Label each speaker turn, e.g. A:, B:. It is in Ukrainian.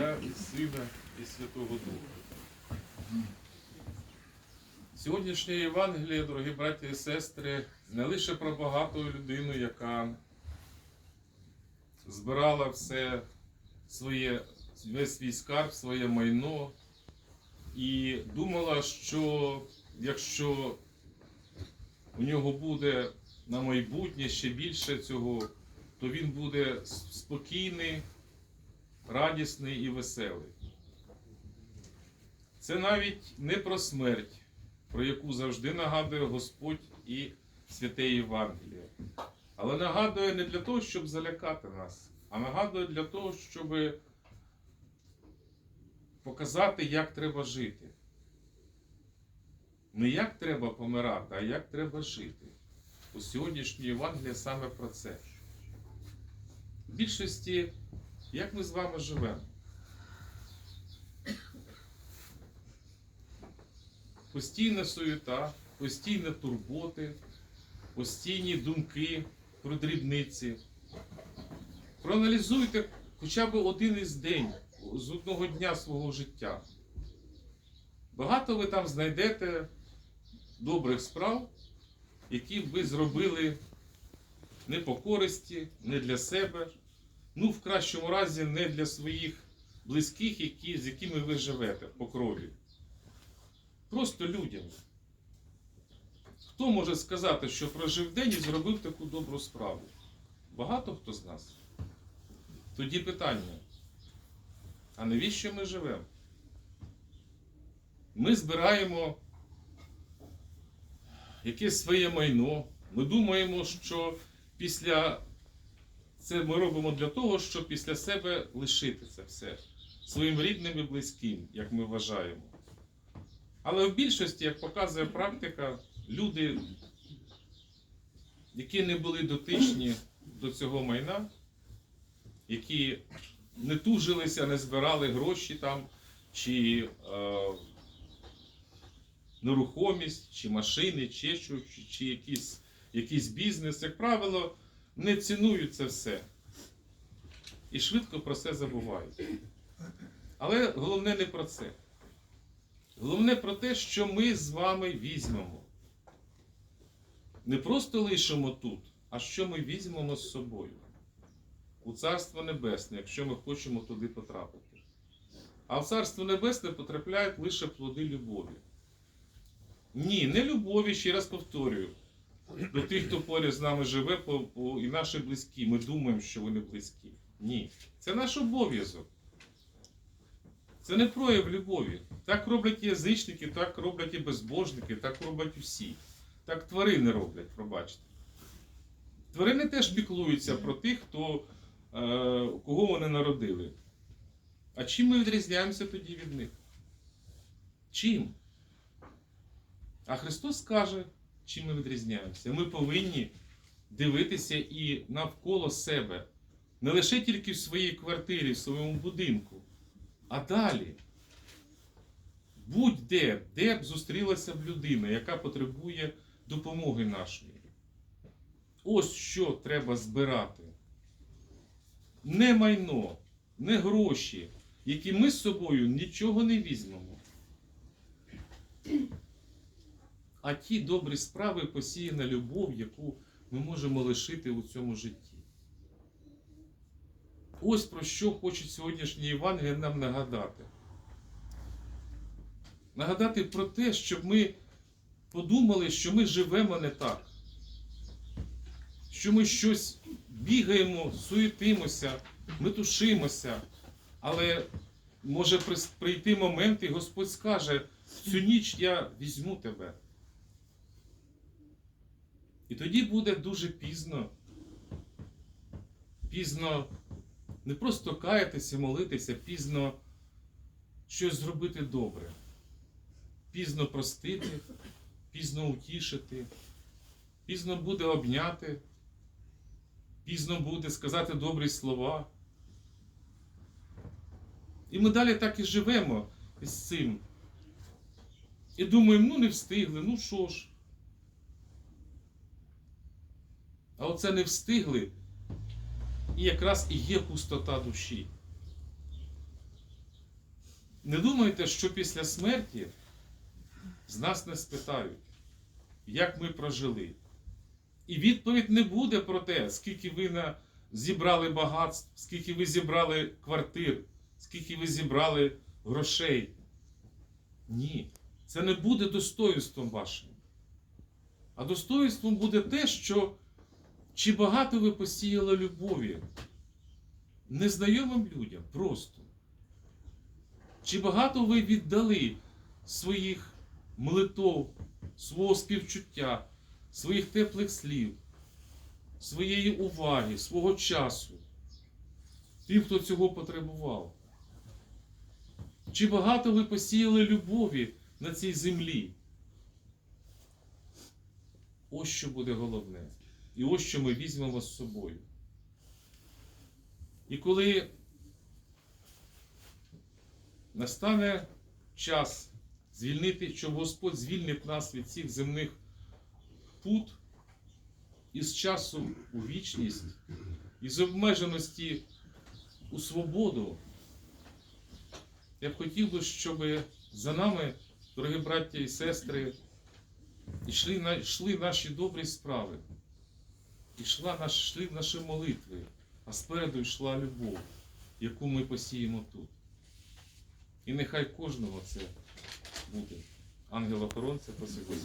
A: Отця і Сина і Святого Духа. Сьогоднішнє Євангеліє, дорогі браті і сестри, не лише про багату людину, яка збирала все своє, весь свій скарб, своє майно, і думала, що якщо у нього буде на майбутнє ще більше цього, то він буде спокійний, радісний і веселий. Це навіть не про смерть, про яку завжди нагадує Господь і святе Євангеліє. Але нагадує не для того, щоб залякати нас, а нагадує для того, щоб показати, як треба жити. Не як треба помирати, а як треба жити. У сьогоднішній Євангелії саме про це. В більшості, як ми з вами живемо? Постійна суєта, постійні турботи, постійні думки про дрібниці. Проаналізуйте хоча б один із день з одного дня свого життя. Багато ви там знайдете добрих справ, які ви зробили не по користі, не для себе, ну, в кращому разі, не для своїх близьких, які, з якими ви живете по крові. Просто людям. Хто може сказати, що прожив день і зробив таку добру справу? Багато хто з нас. Тоді питання: а навіщо ми живемо? Ми збираємо якесь своє майно. Ми думаємо, що після це ми робимо для того, щоб після себе лишити це все своїм рідним і близьким, як ми вважаємо. Але в більшості, як показує практика, люди, які не були дотичні до цього майна, які не тужилися, не збирали гроші там, чи е, нерухомість, чи машини, чи, чи, чи якийсь, якийсь бізнес, як правило, не цінують це все. І швидко про це забувають. Але головне не про це. Головне про те, що ми з вами візьмемо. Не просто лишимо тут, а що ми візьмемо з собою у Царство Небесне, якщо ми хочемо туди потрапити. А в Царство Небесне потрапляють лише плоди любові. Ні, не любові, ще раз повторюю. До тих, хто поряд з нами живе, по, по, і наші близькі. Ми думаємо, що вони близькі. Ні. Це наш обов'язок. Це не прояв любові. Так роблять язичники, так роблять і безбожники, так роблять усі. Так тварини роблять, пробачте. Тварини теж піклуються про тих, хто, е, кого вони народили. А чим ми відрізняємося тоді від них? Чим? А Христос каже, чим ми відрізняємося. Ми повинні дивитися і навколо себе. Не лише тільки в своїй квартирі, в своєму будинку, а далі. Будь-де, де б зустрілася б людина, яка потребує допомоги нашої. Ось що треба збирати. Не майно, не гроші, які ми з собою нічого не візьмемо. А ті добрі справи посіяна любов, яку ми можемо лишити у цьому житті. Ось про що хоче сьогоднішній Євангеліє нам нагадати. Нагадати про те, щоб ми подумали, що ми живемо не так, що ми щось бігаємо, суетимося, метушимося, але може прийти момент, і Господь скаже, цю ніч я візьму тебе. І тоді буде дуже пізно. Пізно не просто каятися, молитися, пізно щось зробити добре. Пізно простити, пізно утішити, пізно буде обняти, пізно буде сказати добрі слова. І ми далі так і живемо з цим. І думаємо, ну не встигли, ну що ж. А оце не встигли, і якраз і є пустота душі. не думайте, що після смерті з нас не спитають, як ми прожили. І відповідь не буде про те, скільки ви на... зібрали багатств, скільки ви зібрали квартир, скільки ви зібрали грошей. Ні, це не буде достоїнством вашим. А достоїнством буде те, що чи багато ви посіяли любові незнайомим людям просто. Чи багато ви віддали своїх молитов, свого співчуття, своїх теплих слів, своєї уваги, свого часу, тим, хто цього потребував? Чи багато ви посіяли любові на цій землі? Ось що буде головне. І ось що ми візьмемо з собою. І коли настане час звільнити, щоб Господь звільнив нас від цих земних пут із часу у вічність, із обмеженості у свободу, я б хотів би, щоб за нами, дорогі браття і сестри, йшли, йшли наші добрі справи, йшла наш, йшли наші молитви, а спереду йшла любов, яку ми посіємо тут. І нехай кожного це буде. Ангел-охоронця, посилує.